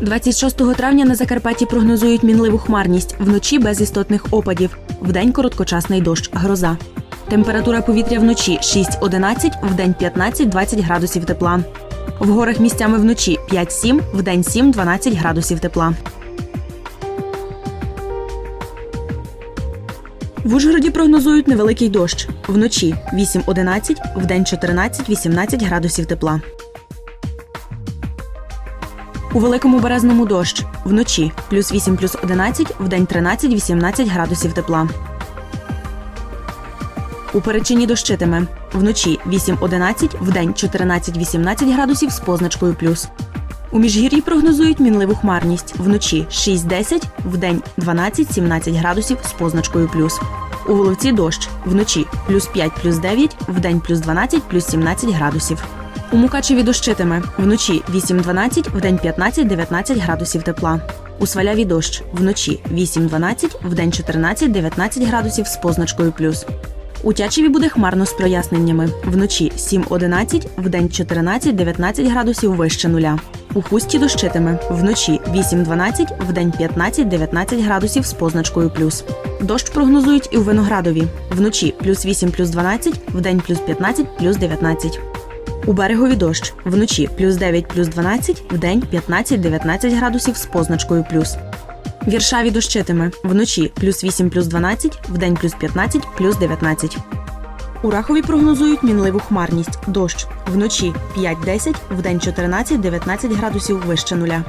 26 травня на Закарпатті прогнозують мінливу хмарність, вночі без істотних опадів, вдень короткочасний дощ, гроза. Температура повітря вночі 6-11, вдень 15-20 градусів тепла. В горах місцями вночі 5-7, вдень 7-12 градусів тепла. В Ужгороді прогнозують невеликий дощ. Вночі 8-11, вдень 14-18 градусів тепла. У великому березному дощ. Вночі плюс 8 плюс 11, вдень 13-18 градусів тепла. У Перечині дощитиме. Вночі 8-11, вдень 14-18 градусів з позначкою плюс. У міжгір'ї прогнозують мінливу хмарність. Вночі 6-10, вдень 12-17 градусів з позначкою плюс. У Воловці дощ. Вночі плюс 5 плюс 9, вдень плюс 12 плюс 17 градусів. У Мукачеві дощитиме. Вночі 8-12, вдень 15-19 градусів тепла. У Сваляві дощ. Вночі 8-12, вдень 14-19 градусів з позначкою плюс. У Тячеві буде хмарно з проясненнями. Вночі 7-11, вдень 14-19 градусів вище нуля. У хусті дощитиме. Вночі 8-12, вдень 15-19 градусів з позначкою плюс. Дощ прогнозують і у Виноградові. Вночі плюс 8 плюс 12, вдень плюс 15 плюс 19. У берегові дощ. Вночі плюс 9 плюс 12, вдень 15-19 градусів з позначкою плюс. Віршаві дощитиме. Вночі плюс 8 плюс 12, вдень плюс 15 плюс 19. У Рахові прогнозують мінливу хмарність. Дощ. Вночі 5-10, вдень 14-19 градусів вище нуля.